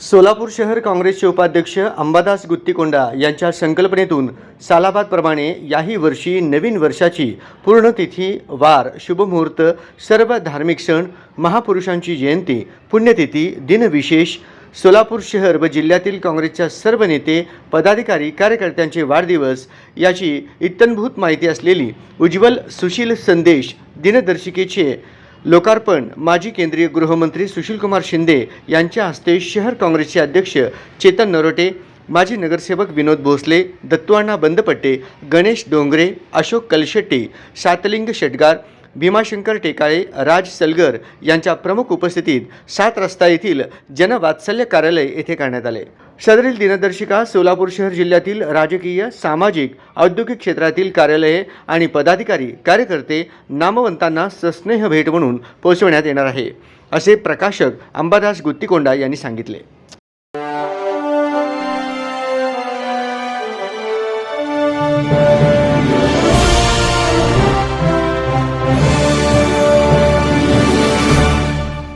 सोलापूर शहर काँग्रेसचे उपाध्यक्ष अंबादास गुत्तीकोंडा यांच्या संकल्पनेतून सालाबादप्रमाणे याही वर्षी नवीन वर्षाची पूर्णतिथी वार शुभमुहूर्त सर्व धार्मिक सण महापुरुषांची जयंती पुण्यतिथी दिनविशेष सोलापूर शहर व जिल्ह्यातील काँग्रेसच्या सर्व नेते पदाधिकारी कार्यकर्त्यांचे वाढदिवस याची इत्तनभूत माहिती असलेली उज्ज्वल सुशील संदेश दिनदर्शिकेचे लोकार्पण माजी केंद्रीय गृहमंत्री सुशीलकुमार शिंदे यांच्या हस्ते शहर काँग्रेसचे अध्यक्ष चेतन नरोटे माजी नगरसेवक विनोद भोसले दत्तुअण्णा बंदपट्टे गणेश डोंगरे अशोक कलशेट्टी सातलिंग शेटगार भीमाशंकर टेकाळे राज सलगर यांच्या प्रमुख उपस्थितीत सात रस्ता येथील जनवात्सल्य कार्यालय येथे करण्यात आले. सदरील दिनदर्शिका सोलापूर शहर जिल्ह्यातील राजकीय सामाजिक औद्योगिक क्षेत्रातील कार्यालये आणि पदाधिकारी कार्यकर्ते नामवंतांना सस्नेह भेट म्हणून पोहोचवण्यात येणार आहे असे प्रकाशक अंबादास गुत्तीकोंडा यांनी सांगितले.